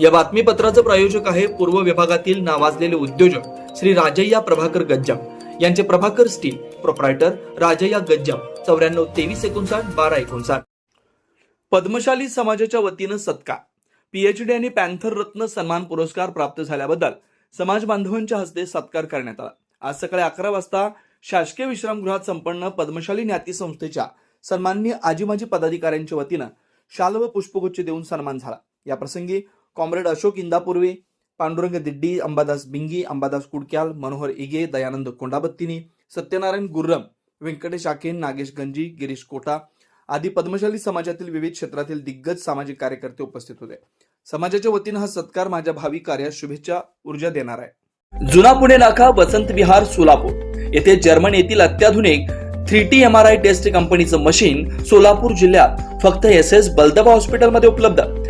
या बातमीपत्राचं प्रायोजक आहे पूर्व विभागातील नावाजलेले उद्योजक श्री राजय्या प्रभाकर गज्जाम. यांचे प्रभाकर स्टील प्रोप्रायटर राजय्या गज्जाम. चौऱ्याण्णव तेवीस एकोणसाठ बारा एकोणसाठ. पद्मशाली समाजाच्या वतीनं सत्कार. पीएचडी आणि पॅन्थर रत्न सन्मान पुरस्कार प्राप्त झाल्याबद्दल समाज बांधवांच्या हस्ते सत्कार करण्यात आला. आज सकाळी अकरा वाजता शासकीय विश्रामगृहात संपन्न पद्मशाली ज्ञाती संस्थेच्या सन्माननीय आजी माजी पदाधिकाऱ्यांच्या वतीनं शाल व पुष्पगुच्छ देऊन सन्मान झाला. याप्रसंगी कॉम्रेड अशोक इंदापूर्वे पांडुरंग दिड्डी अंबादास बिंगी अंबादास कुडक्याल मनोहर इगे दयानंद कोंडाबत्तीनी सत्यनारायण गुर्रम व्यंकटेश आखेन नागेश गंजी गिरीश कोटा आदी पद्मशाली समाजातील विविध क्षेत्रातील दिग्गज सामाजिक कार्यकर्ते उपस्थित होते. समाजाच्या वतीनं हा सत्कार माझ्या भावी कार्यास शुभेच्छा ऊर्जा देणार आहे. जुना पुणे नाका वसंत विहार सोलापूर. येथे जर्मन येथील अत्याधुनिक three T M R I test कंपनीचं मशीन सोलापूर जिल्ह्यात फक्त एस एस बलदबा हॉस्पिटलमध्ये उपलब्ध.